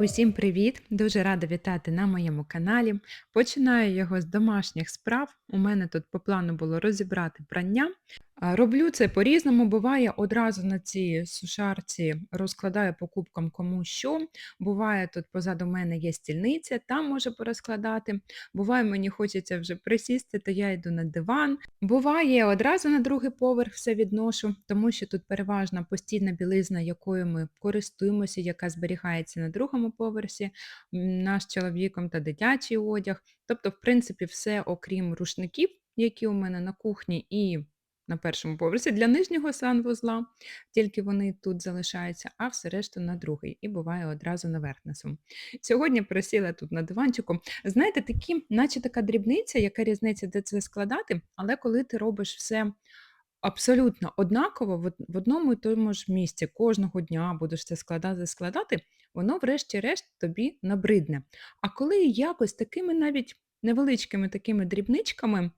Усім привіт! Дуже рада вітати на моєму каналі. Починаю його з домашніх справ. У мене тут по плану було розібрати прання. Роблю це по-різному. Буває одразу на цій сушарці розкладаю по кубкам кому що. Буває, тут позаду мене є стільниця, там можу порозкладати. Буває, мені хочеться вже присісти, то я йду на диван. Буває, одразу на другий поверх все відношу, тому що тут переважна постійна білизна, якою ми користуємося, яка зберігається на другому поверсі, наш чоловіком та дитячий одяг. Тобто, в принципі, все окрім рушників, які у мене на кухні і на першому поверсі для нижнього санвузла, тільки вони тут залишаються, а все решту на другий. І буває одразу наверх несу. Сьогодні присіла тут на диванчику. Знаєте, такі, наче така дрібниця, яка різниця, де це складати, але коли ти робиш все абсолютно однаково в одному і тому ж місці, кожного дня будеш це складати, складати, воно врешті-решт тобі набридне. А коли якось такими навіть невеличкими такими дрібничками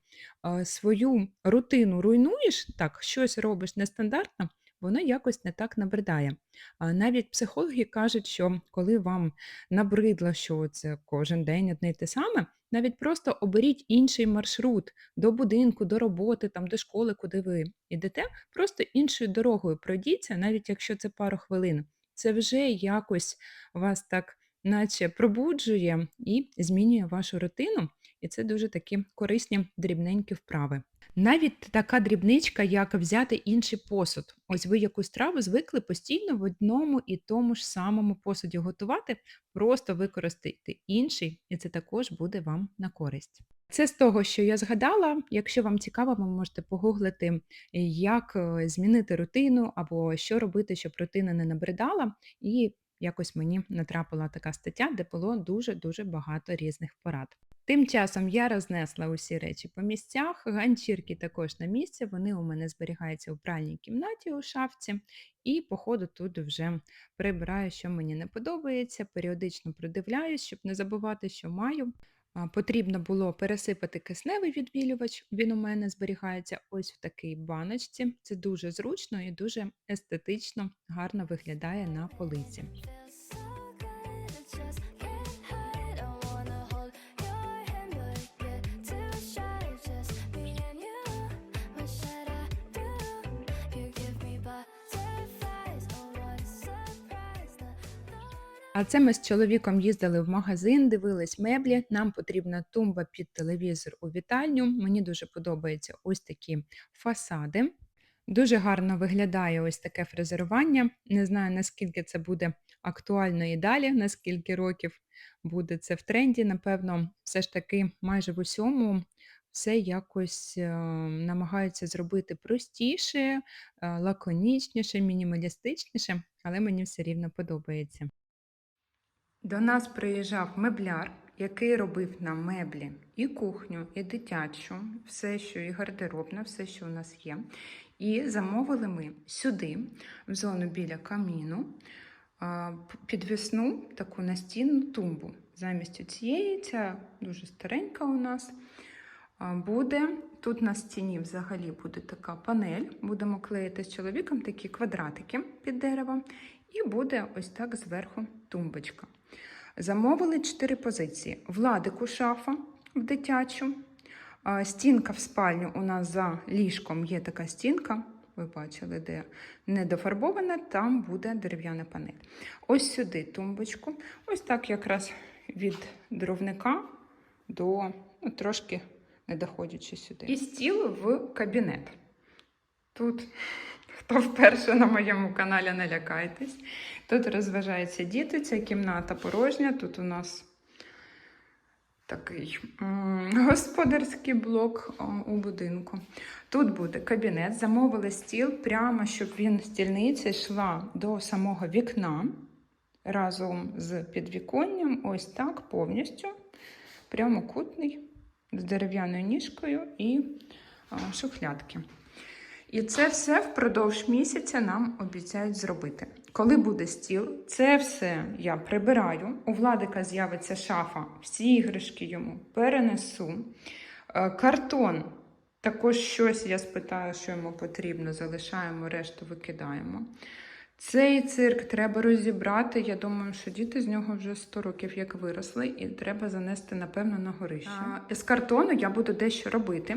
свою рутину руйнуєш, так, щось робиш нестандартно, воно якось не так набридає. Навіть психологи кажуть, що коли вам набридло, що це кожен день одне й те саме, навіть просто оберіть інший маршрут до будинку, до роботи, там, до школи, куди ви йдете, просто іншою дорогою пройдіться, навіть якщо це пару хвилин. Це вже якось вас так, наче пробуджує і змінює вашу рутину, і це дуже такі корисні дрібненькі вправи. Навіть така дрібничка, як взяти інший посуд. Ось ви якусь страву звикли постійно в одному і тому ж самому посуді готувати, просто використайте інший, і це також буде вам на користь. Це з того, що я згадала. Якщо вам цікаво, ви можете погуглити, як е, змінити рутину або що робити, щоб рутина не набридала. І якось мені натрапила така стаття, де було дуже-дуже багато різних порад. Тим часом я рознесла усі речі по місцях. Ганчірки також на місці. Вони у мене зберігаються у пральній кімнаті у шафці. І, по ходу, тут вже прибираю, що мені не подобається. Періодично придивляюсь, щоб не забувати, що маю. Потрібно було пересипати кисневий відбілювач. Він у мене зберігається ось в такій баночці. Це дуже зручно і дуже естетично гарно виглядає на полиці. А це ми з чоловіком їздили в магазин, дивились меблі. Нам потрібна тумба під телевізор у вітальню. Мені дуже подобаються ось такі фасади. Дуже гарно виглядає ось таке фрезерування. Не знаю, наскільки це буде актуально і далі, наскільки років буде це в тренді. Напевно, все ж таки майже в усьому все якось е, намагаються зробити простіше, е, лаконічніше, мінімалістичніше, але мені все рівно подобається. До нас приїжджав мебляр, який робив нам меблі і кухню, і дитячу, все, що і гардеробна, все, що у нас є. І замовили ми сюди, в зону біля каміну, підвісну таку настінну тумбу. Замість цієї, ця дуже старенька у нас, буде. Тут на стіні взагалі буде така панель. Будемо клеїти з чоловіком такі квадратики під дерево. І буде ось так зверху тумбочка. Замовили чотири позиції: владику шафа в дитячу, стінка в спальню у нас за ліжком є така стінка. Ви бачили, де недофарбована, там буде дерев'яна панель. Ось сюди тумбочку. Ось так якраз від дровника до ну, трошки не доходячи сюди. І стіл в кабінет. Тут, хто вперше на моєму каналі, не лякайтесь. Тут розважаються діти, ця кімната порожня. Тут у нас такий господарський блок у будинку. Тут буде кабінет. Замовили стіл прямо, щоб він стільниця йшла до самого вікна разом з підвіконням. Ось так повністю. Прямокутний, з дерев'яною ніжкою і шухлядки. І це все впродовж місяця нам обіцяють зробити. Коли буде стіл, це все я прибираю. У Владика з'явиться шафа, всі іграшки йому перенесу. Е, Картон. Також щось я спитаю, що йому потрібно, залишаємо, решту викидаємо. Цей цирк треба розібрати. Я думаю, що діти з нього вже 100 років як виросли, і треба занести, напевно, на горище. А, з картону я буду дещо робити.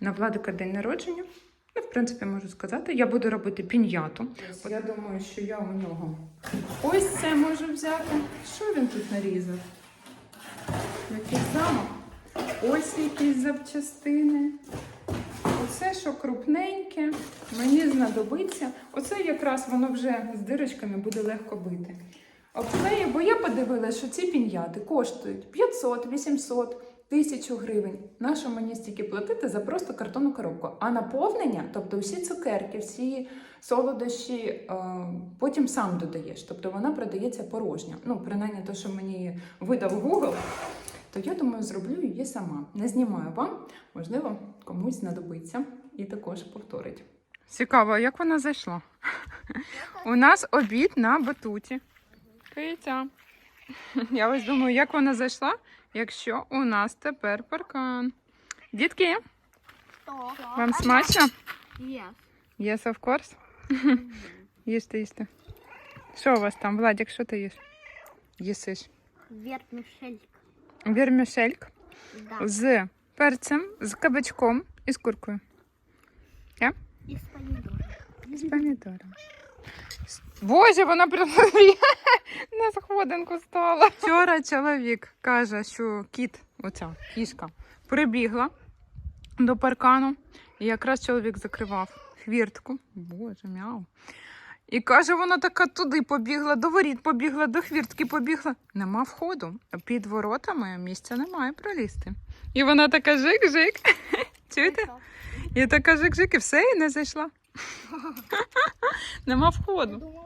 На Владика день народження. Ну, в принципі, можу сказати, я буду робити піньяту. Я думаю, що я у нього ось це можу взяти. Що він тут нарізав? Який замок? Ось якісь запчастини. Оце, що крупненьке, мені знадобиться. Оце якраз воно вже з дирочками буде легко бити. Обклею, бо я подивилася, що ці піньяти коштують 500, 800, 1000 гривень. Нащо мені стільки платити за просто картонну коробку? А наповнення, тобто всі цукерки, всі солодощі, е, потім сам додаєш. Тобто вона продається порожня. Ну, принаймні, те, що мені видав Google, то я думаю, зроблю її сама. Не знімаю вам, можливо, комусь знадобиться і також повторить. Цікаво, як вона зайшла? У нас обід на батуті. Киця. Я ось думаю, як вона зайшла, якщо у нас тепер паркан. Дітки, вам смачно? Yes. Yes, of course. Їсти, їсти. Що у вас там, Владик, що ти їш? Їсиш? Вермішельк Да. з перцем, з кабачком і з куркою. И с помидором. З помідором. Боже, вона прям на сходинку стала. Вчора чоловік каже, що кіт, оця кішка, прибігла до паркану, і якраз чоловік закривав хвіртку. Боже, мяу. І каже, вона така туди побігла, до воріт побігла, до хвіртки побігла. Нема входу. Під воротами місця немає пролізти. І вона така жик-жик. Чуєте? І така жик-жик, і все, і не зайшла. Нема входу.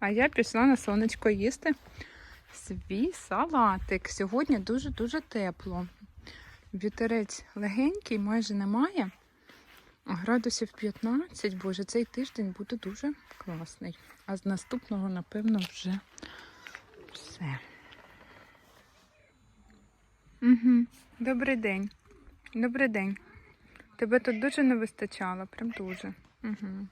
А я пішла на сонечко їсти свій салатик. Сьогодні дуже-дуже тепло. Вітерець легенький, майже немає. Градусів 15. Боже, цей тиждень буде дуже класний. А з наступного, напевно, вже все. Угу. Добрий день. Добрий день. Тебе тут дуже не вистачало, прям дуже. Угу.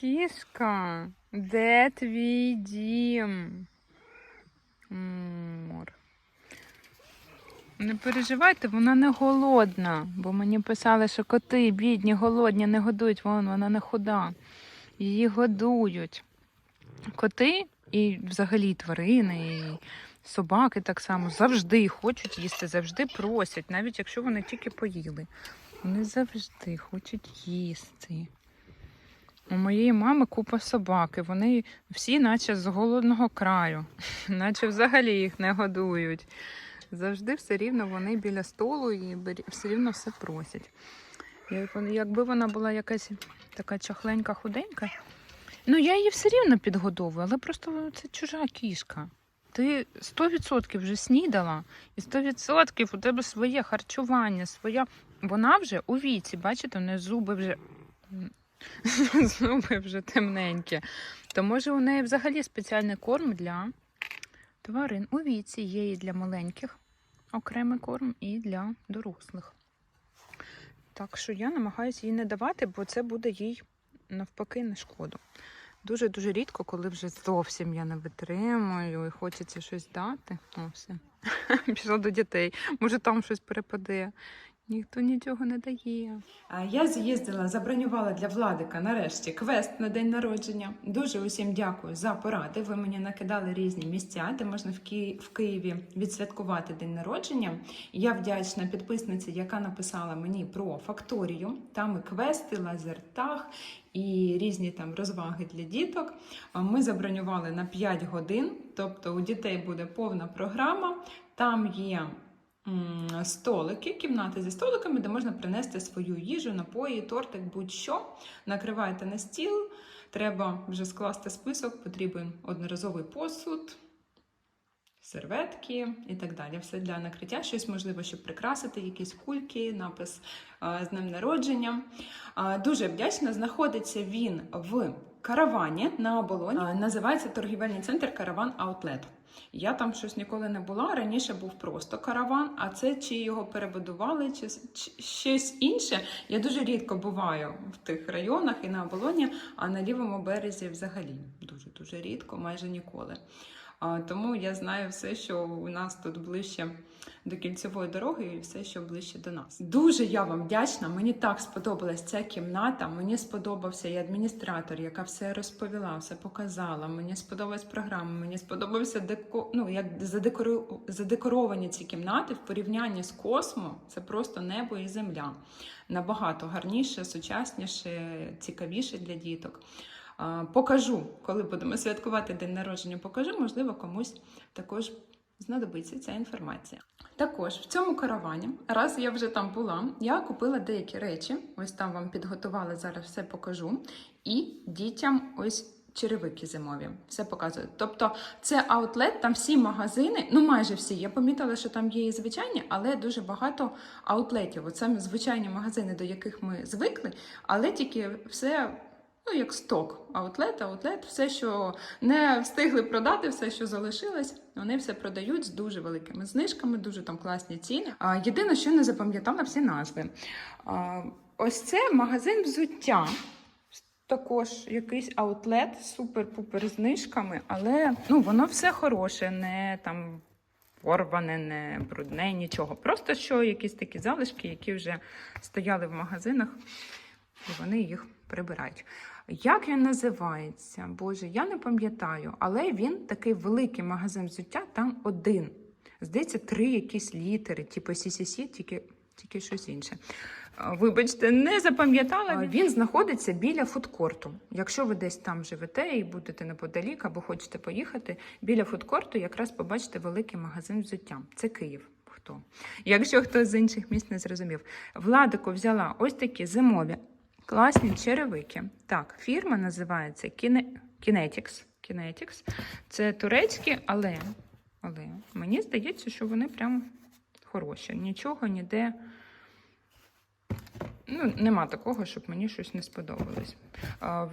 Кішка, де твій дім? Мур. Не переживайте, вона не голодна, бо мені писали, що коти бідні, голодні, не годують, вон вона не худа. Її годують. Коти і взагалі тварини, і собаки так само завжди хочуть їсти, завжди просять, навіть якщо вони тільки поїли. Вони завжди хочуть їсти. У моєї мами купа собаки. Вони всі, наче з голодного краю, наче взагалі їх не годують. Завжди все рівно вони біля столу і все рівно все просять. Якби вона була якась така чахленька, худенька, ну я її все рівно підгодовую, але просто це чужа кішка. Ти 100% вже снідала, і 100% у тебе своє харчування, своя. Вона вже у віці, бачите, у неї зуби вже зуби вже темненькі. То може у неї взагалі спеціальний корм для тварин. У віці є і для маленьких окремий корм, і для дорослих. Так що я намагаюся їй не давати, бо це буде їй навпаки на шкоду. Дуже-дуже рідко, коли вже зовсім я не витримую і хочеться щось дати. О, все. Пішла до дітей. Може, там щось перепаде. Ніхто нічого не дає. А я з'їздила, забронювала для Владика нарешті квест на день народження. Дуже усім дякую за поради. Ви мені накидали різні місця, де можна в, Ки... в Києві відсвяткувати день народження. Я вдячна підписниці, яка написала мені про факторію. Там і квести, лазертаг і різні там розваги для діток. Ми забронювали на 5 годин, тобто у дітей буде повна програма. Там є столики, кімнати зі столиками, де можна принести свою їжу, напої, тортик, будь-що. Накриваєте на стіл. Треба вже скласти список, потрібен одноразовий посуд, серветки і так далі. Все для накриття, щось можливо, щоб прикрасити, якісь кульки, напис з днем народження. Дуже вдячна. Знаходиться він в каравані на оболоні. Називається торгівельний центр Караван Аутлет. Я там щось ніколи не була. Раніше був просто караван, а це чи його перебудували, чи, чи щось інше. Я дуже рідко буваю в тих районах і на оболоні, а на лівому березі взагалі дуже дуже рідко, майже ніколи. Тому я знаю все, що у нас тут ближче до кільцевої дороги, і все, що ближче до нас. Дуже я вам вдячна. Мені так сподобалась ця кімната. Мені сподобався і адміністратор, яка все розповіла, все показала. Мені сподобалась програма. Мені сподобався деко... ну, як задекору... задекоровані ці кімнати в порівнянні з космо. Це просто небо і земля. Набагато гарніше, сучасніше, цікавіше для діток. Покажу, коли будемо святкувати день народження, покажу, можливо, комусь також знадобиться ця інформація. Також в цьому каравані, раз я вже там була, я купила деякі речі. Ось там вам підготували, зараз все покажу. І дітям ось черевики зимові. Все показую. Тобто, це аутлет, там всі магазини, ну майже всі. Я помітила, що там є і звичайні, але дуже багато аутлетів. Оце звичайні магазини, до яких ми звикли, але тільки все. Ну, як сток, аутлет, аутлет, все, що не встигли продати, все, що залишилось, вони все продають з дуже великими знижками, дуже там класні ціни. А, єдине, що не запам'ятала всі назви. А, ось це магазин взуття. Також якийсь аутлет супер-пупер знижками, але ну, воно все хороше, не там порване, не брудне, нічого. Просто що якісь такі залишки, які вже стояли в магазинах, і вони їх прибирають. Як він називається? Боже, я не пам'ятаю, але він такий великий магазин взуття, там один. Здається, три якісь літери, типу CCC, тільки, тільки щось інше. Вибачте, не запам'ятала. Він. він знаходиться біля фудкорту. Якщо ви десь там живете і будете неподалік або хочете поїхати, біля фудкорту якраз побачите великий магазин взуття. Це Київ. Хто? Якщо хтось з інших міст не зрозумів. Владику взяла ось такі зимові класні черевики. Так, фірма називається Kine... Kinetics. Це турецькі, але, але мені здається, що вони прям хороші. Нічого ніде. Ну, нема такого, щоб мені щось не сподобалось.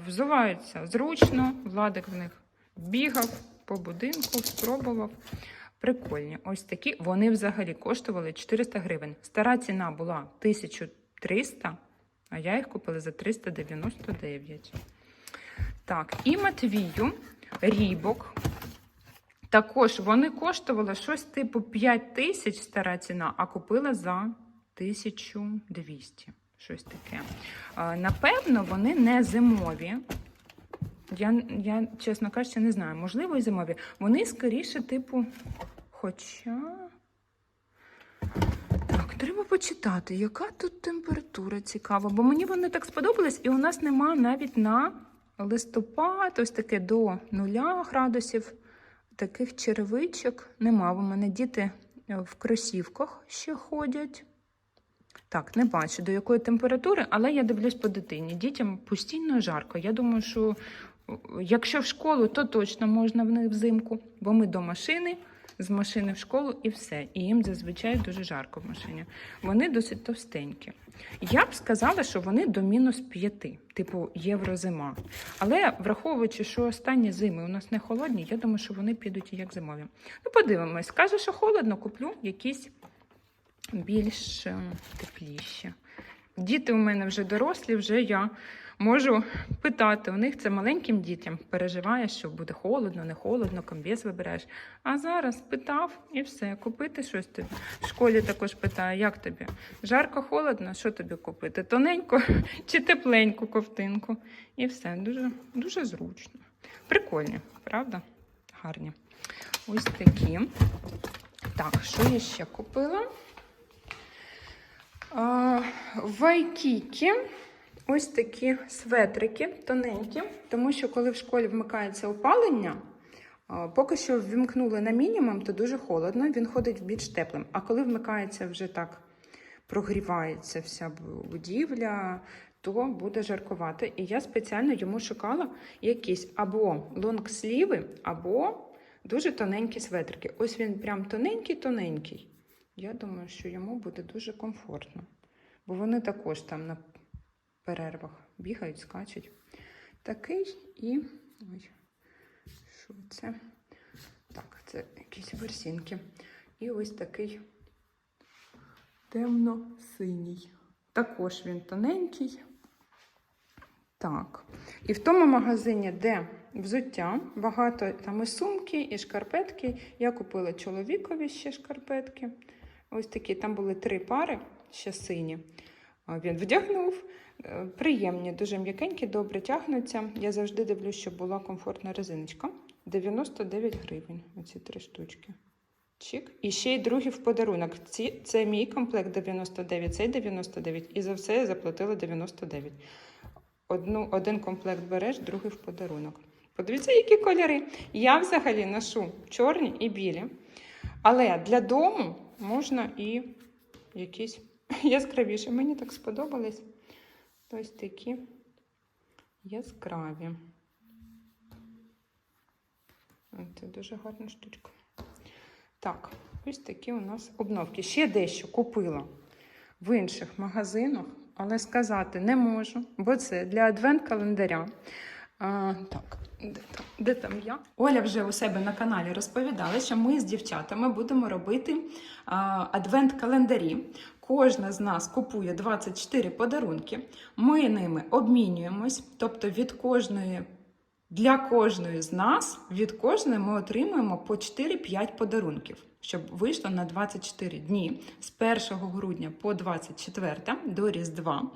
Взуваються зручно, Владик в них бігав по будинку, спробував. Прикольні. Ось такі. Вони взагалі коштували 400 гривень. Стара ціна була 1300, а я їх купила за 399. Так, і Матвію рібок. Також вони коштували щось типу 5 тисяч стара ціна, а купила за 1200. Щось таке. Напевно, вони не зимові. Я, я, чесно кажучи, не знаю. Можливо, і зимові. Вони скоріше, типу, хоча. Треба почитати, яка тут температура цікава. Бо мені вони так сподобались, і у нас нема навіть на листопад, ось таке до нуля градусів. Таких черевичок нема. У мене діти е, в кросівках ще ходять. Так, не бачу до якої температури, але я дивлюсь по дитині. Дітям постійно жарко. Я думаю, що якщо в школу, то точно можна в них взимку, бо ми до машини, з машини в школу і все. І їм зазвичай дуже жарко в машині. Вони досить товстенькі. Я б сказала, що вони до мінус 5, типу єврозима. Але враховуючи, що останні зими у нас не холодні, я думаю, що вони підуть як зимові. Ну, подивимось, каже, що холодно, куплю якісь більш е, тепліші. Діти у мене вже дорослі, вже я можу питати. У них це маленьким дітям переживає, що буде холодно, не холодно, комбез вибираєш. А зараз питав і все, купити щось тобі. В школі також питаю, як тобі? Жарко, холодно, що тобі купити? Тоненьку чи тепленьку ковтинку? І все, дуже, дуже зручно. Прикольні, правда? Гарні. Ось такі. Так, що я ще купила? Вайкікі ось такі светрики тоненькі, тому що коли в школі вмикається опалення, поки що ввімкнули на мінімум, то дуже холодно, він ходить більш теплим. А коли вмикається вже так, прогрівається вся будівля, то буде жаркувати. І я спеціально йому шукала якісь або лонгсліви, або дуже тоненькі светрики. Ось він прям тоненький-тоненький. Я думаю, що йому буде дуже комфортно. Бо вони також там на перервах бігають, скачуть. Такий і. Ой, що це? Так, це якісь ворсінки. І ось такий темно-синій. Також він тоненький. Так. І в тому магазині, де взуття, багато там і сумки, і шкарпетки. Я купила чоловікові ще шкарпетки. Ось такі, там були три пари, ще сині. Він вдягнув. Е, Приємні, дуже м'якенькі, добре тягнуться. Я завжди дивлюсь, щоб була комфортна резиночка. 99 гривень. Оці три штучки. Чик. І ще й другий в подарунок. Ці, це мій комплект 99, цей 99. І за все я заплатила 99. Одну, один комплект береш, другий в подарунок. Подивіться, які кольори. Я взагалі ношу чорні і білі. Але для дому можна і якісь яскравіші. Мені так сподобались. Ось такі яскраві. Це дуже гарна штучка. Так, ось такі у нас обновки. Ще дещо купила в інших магазинах, але сказати не можу, бо це для адвент-календаря. А, так, де там, де там я? Оля вже у себе на каналі розповідала, що ми з дівчатами будемо робити а, адвент-календарі. Кожна з нас купує 24 подарунки. Ми ними обмінюємось, тобто від кожної. Для кожної з нас від кожної ми отримуємо по 4-5 подарунків, щоб вийшло на 24 дні з 1 грудня по 24 до Різдва.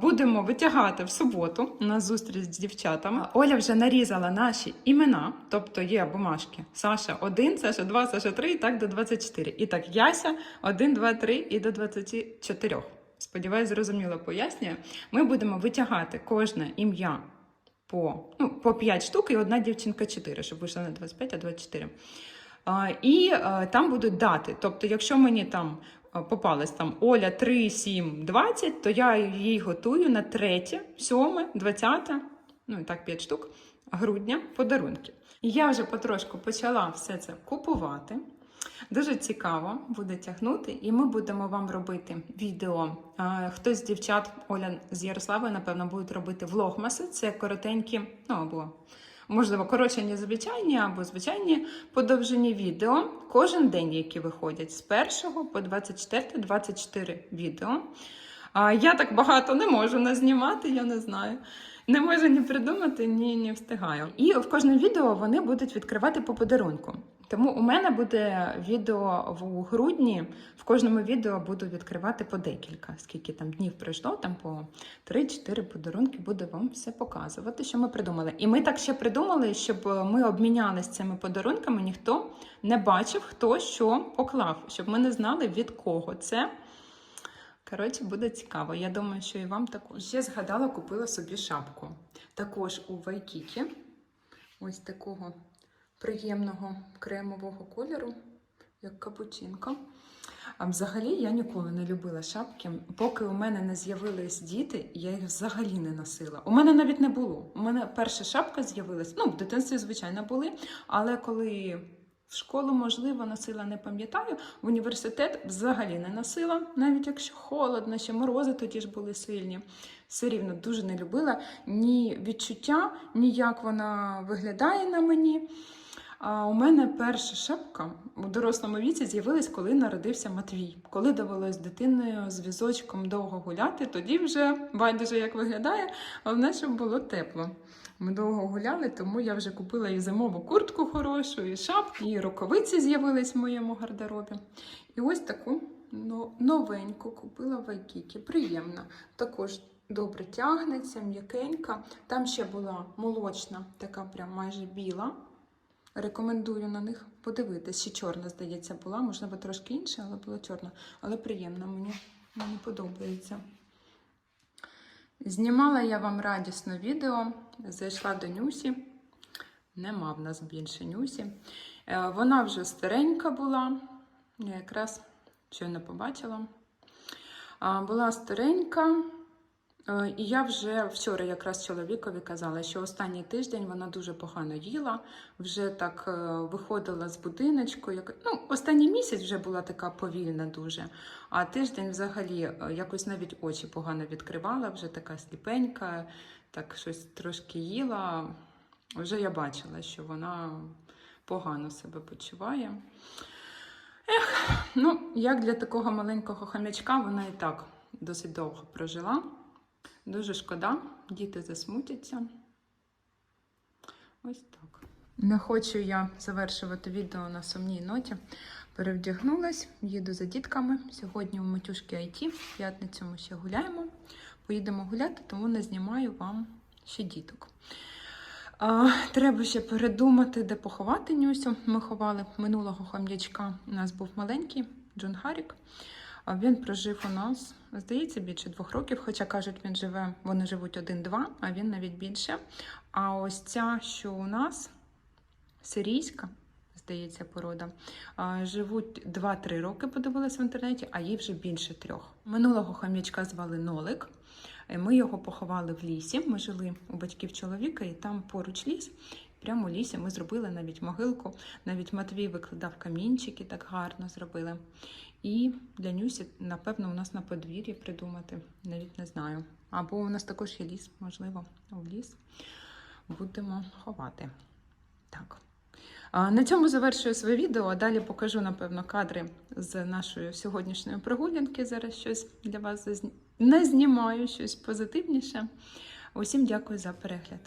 Будемо витягати в суботу на зустріч з дівчатами. Оля вже нарізала наші імена, тобто є бумажки. Саша 1, Саша 2, Саша 3 і так до 24. І так, Яся 1, 2, 3 і до 24. Сподіваюсь, зрозуміло пояснюю. Ми будемо витягати кожне ім'я по, ну, по 5 штук і одна дівчинка 4, щоб вийшло не 25, а 24. А, і а, там будуть дати. Тобто, якщо мені там попалась там Оля 3, 7, 20, то я її готую на 3, 7, 20, ну і так 5 штук грудня подарунки. І я вже потрошку почала все це купувати. Дуже цікаво буде тягнути, і ми будемо вам робити відео. Хтось з дівчат, Оля з Ярославою, напевно, будуть робити влогмаси. Це коротенькі, ну або можливо, коротше, ніж звичайні, або звичайні подовжені відео. Кожен день, які виходять з 1 по 24, 24 відео. Я так багато не можу назнімати, я не знаю. Не можу ні придумати, ні не встигаю. І в кожному відео вони будуть відкривати по подарунку. Тому у мене буде відео в грудні. В кожному відео буду відкривати по декілька. Скільки там днів пройшло, там по 3-4 подарунки буду вам все показувати, що ми придумали. І ми так ще придумали, щоб ми обмінялися цими подарунками. Ніхто не бачив, хто що поклав, щоб ми не знали від кого це. Коротше, буде цікаво. Я думаю, що і вам також. Ще згадала, купила собі шапку. Також у Вайкікі. Ось такого приємного кремового кольору, як капучинка. А взагалі я ніколи не любила шапки. Поки у мене не з'явились діти, я їх взагалі не носила. У мене навіть не було. У мене перша шапка з'явилась. Ну, в дитинстві, звичайно, були, але коли в школу, можливо, носила, не пам'ятаю. В університет взагалі не носила, навіть якщо холодно, ще морози тоді ж були сильні. Все рівно дуже не любила ні відчуття, ні як вона виглядає на мені. А у мене перша шапка у дорослому віці з'явилась, коли народився Матвій. Коли довелось дитиною з візочком довго гуляти, тоді вже байдуже як виглядає, головне, щоб було тепло. Ми довго гуляли, тому я вже купила і зимову куртку хорошу, і шапку, і рукавиці з'явились в моєму гардеробі. І ось таку ну, новеньку купила в Айкікі. Приємна. Також добре тягнеться, м'якенька. Там ще була молочна, така прям майже біла. Рекомендую на них подивитись. Ще чорна, здається, була, можливо, трошки інша, але була чорна. Але приємна мені, мені подобається. Знімала я вам радісно відео, зайшла до Нюсі. Нема в нас більше Нюсі. Е, Вона вже старенька була. Я якраз щойно побачила. Була старенька. Е, І я вже вчора якраз чоловікові казала, що останній тиждень вона дуже погано їла, вже так е, виходила з будиночку. Як... Ну, останній місяць вже була така повільна дуже, а тиждень взагалі е, якось навіть очі погано відкривала, вже така сліпенька, так щось трошки їла. Вже я бачила, що вона погано себе почуває. Ех, ну, як для такого маленького хомячка, вона і так досить довго прожила. Дуже шкода, діти засмутяться. Ось так. Не хочу я завершувати відео на сумній ноті. Перевдягнулась, їду за дітками. Сьогодні у матюшки IT, в п'ятницю ми ще гуляємо. Поїдемо гуляти, тому не знімаю вам ще діток. А, треба ще передумати, де поховати Нюсю. Ми ховали минулого хом'ячка. У нас був маленький Джон Харік. Він прожив у нас, здається, більше двох років. Хоча кажуть, він живе, вони живуть один-два, а він навіть більше. А ось ця, що у нас сирійська, здається, порода. Живуть 2-3 роки, подивилась в інтернеті, а їй вже більше трьох. Минулого хом'ячка звали Нолик. Е, Ми його поховали в лісі. Ми жили у батьків чоловіка, і там поруч ліс. Прямо у лісі ми зробили навіть могилку. Навіть Матвій викладав камінчики, так гарно зробили. І для Нюсі, напевно, у нас на подвір'ї придумати, навіть не знаю. Або у нас також є ліс, можливо, в ліс будемо ховати. Так. На цьому завершую своє відео. Далі покажу, напевно, кадри з нашої сьогоднішньої прогулянки. Зараз щось для вас не знімаю, щось позитивніше. Усім дякую за перегляд.